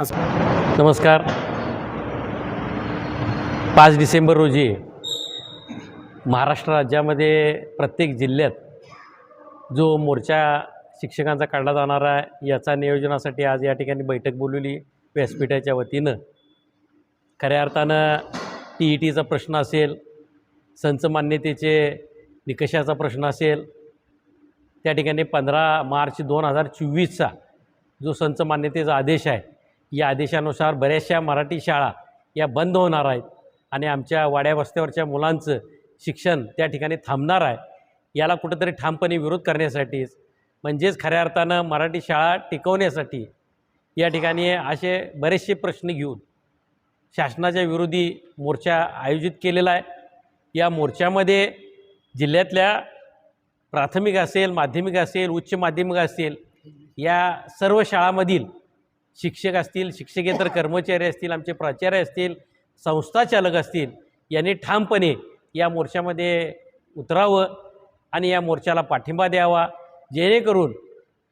नमस्कार. पाच डिसेंबर रोजी महाराष्ट्र राज्यामध्ये प्रत्येक जिल्ह्यात जो मोर्चा शिक्षकांचा काढला जाणार आहे याचा नियोजनासाठी आज या ठिकाणी बैठक बोलवली व्यासपीठाच्या वतीनं. खऱ्या अर्थानं टी ई टीचा प्रश्न असेल संच मान्यतेचे निकषाचा प्रश्न असेल त्या ठिकाणी पंधरा मार्च दोन हजार चोवीसचा जो संच मान्यतेचा आदेश आहे या आदेशानुसार बऱ्याचशा मराठी शाळा या बंद होणार आहेत आणि आमच्या वाड्या वस्त्यावरच्या मुलांचं शिक्षण त्या ठिकाणी थांबणार आहे. याला कुठंतरी ठामपणे विरोध करण्यासाठीच म्हणजेच खऱ्या अर्थानं मराठी शाळा टिकवण्यासाठी या ठिकाणी असे बरेचसे प्रश्न घेऊन शासनाच्या विरोधी मोर्चा आयोजित केलेला आहे. या मोर्चामध्ये जिल्ह्यातल्या प्राथमिक असेल माध्यमिक असेल उच्च माध्यमिक असेल या सर्व शाळामधील शिक्षक असतील शिक्षकेतर कर्मचारी असतील आमचे प्राचार्य असतील संस्थाचालक असतील यांनी ठामपणे या मोर्चामध्ये उतरावं आणि या मोर्चाला पाठिंबा द्यावा जेणेकरून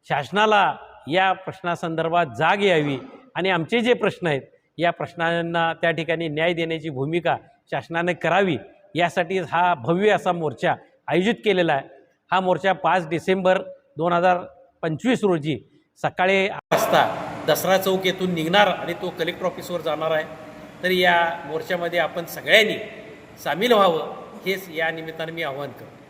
शासनाला या प्रश्नासंदर्भात जाग यावी आणि आमचे जे प्रश्न आहेत या प्रश्नांना त्या ठिकाणी न्याय देण्याची भूमिका शासनाने करावी यासाठी हा भव्य असा मोर्चा आयोजित केलेला आहे. हा मोर्चा पाच डिसेंबर दोन हजार पंचवीस रोजी सकाळी वाजता दसरा चौक येथून निघणार आणि तो कलेक्टर ऑफिसवर जाणार आहे तर या मोर्चामध्ये आपण सगळ्यांनी सामील व्हावं हेच या निमित्तानं मी आवाहन करतो.